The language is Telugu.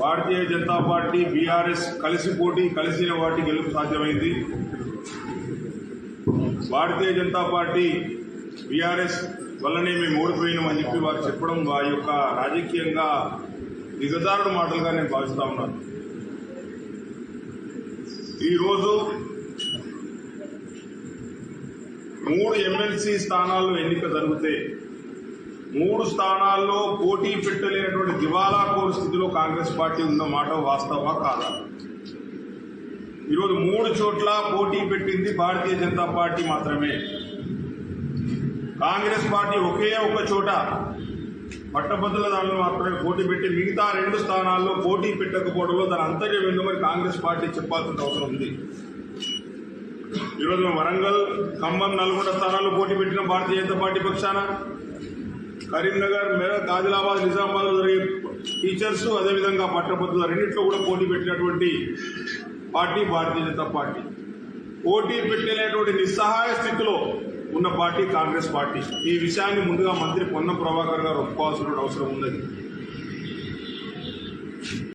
భారతీయ జనతా పార్టీ బీఆర్ఎస్ కలిసి పోటీ కలిసిన వాటి గెలుపు సాధ్యమైంది. భారతీయ జనతా పార్టీ బీఆర్ఎస్ వల్లనే మేము ఓడిపోయినామని చెప్పి వారు చెప్పడం వారి యొక్క రాజకీయంగా దిగజారుడు మాటలుగా నేను భావిస్తా ఉన్నాను. ఈరోజు మూడు ఎమ్మెల్సీ స్థానాల్లో ఎన్నిక జరిగితే మూడు స్థానాల్లో పోటీ పెట్టలేనటువంటి దివాలా కోరు స్థితిలో కాంగ్రెస్ పార్టీ ఉన్న మాట వాస్తవా కాదా? ఈరోజు మూడు చోట్ల పోటీ పెట్టింది భారతీయ జనతా పార్టీ మాత్రమే. కాంగ్రెస్ పార్టీ ఒకే ఒక చోట పట్టభద్రుల దానిలో మాత్రమే పోటీ పెట్టి మిగతా రెండు స్థానాల్లో పోటీ పెట్టకపోవడంలో దాని అంతర్యం ఏందో మరి కాంగ్రెస్ పార్టీ చెప్పాల్సిన అవసరం ఉంది. ఈరోజు వరంగల్ ఖమ్మం నల్గొండ స్థానాల్లో పోటీ పెట్టిన భారతీయ జనతా పార్టీ పక్షాన కరీంనగర్ మెదక్ ఆదిలాబాద్ నిజామాబాద్ జరిగే టీచర్స్ అదేవిధంగా పట్టభద్రుల రెండింటిలో కూడా పోటీ పెట్టినటువంటి పార్టీ భారతీయ జనతా పార్టీ. పోటీ పెట్టలేనటువంటి నిస్సహాయ స్థితిలో ఉన్న పార్టీ కాంగ్రెస్ పార్టీ. ఈ విషయాన్ని ముందుగా మంత్రి పొన్నం ప్రభాకర్ గారు ఒప్పుకోవాల్సిన అవసరం ఉన్నది.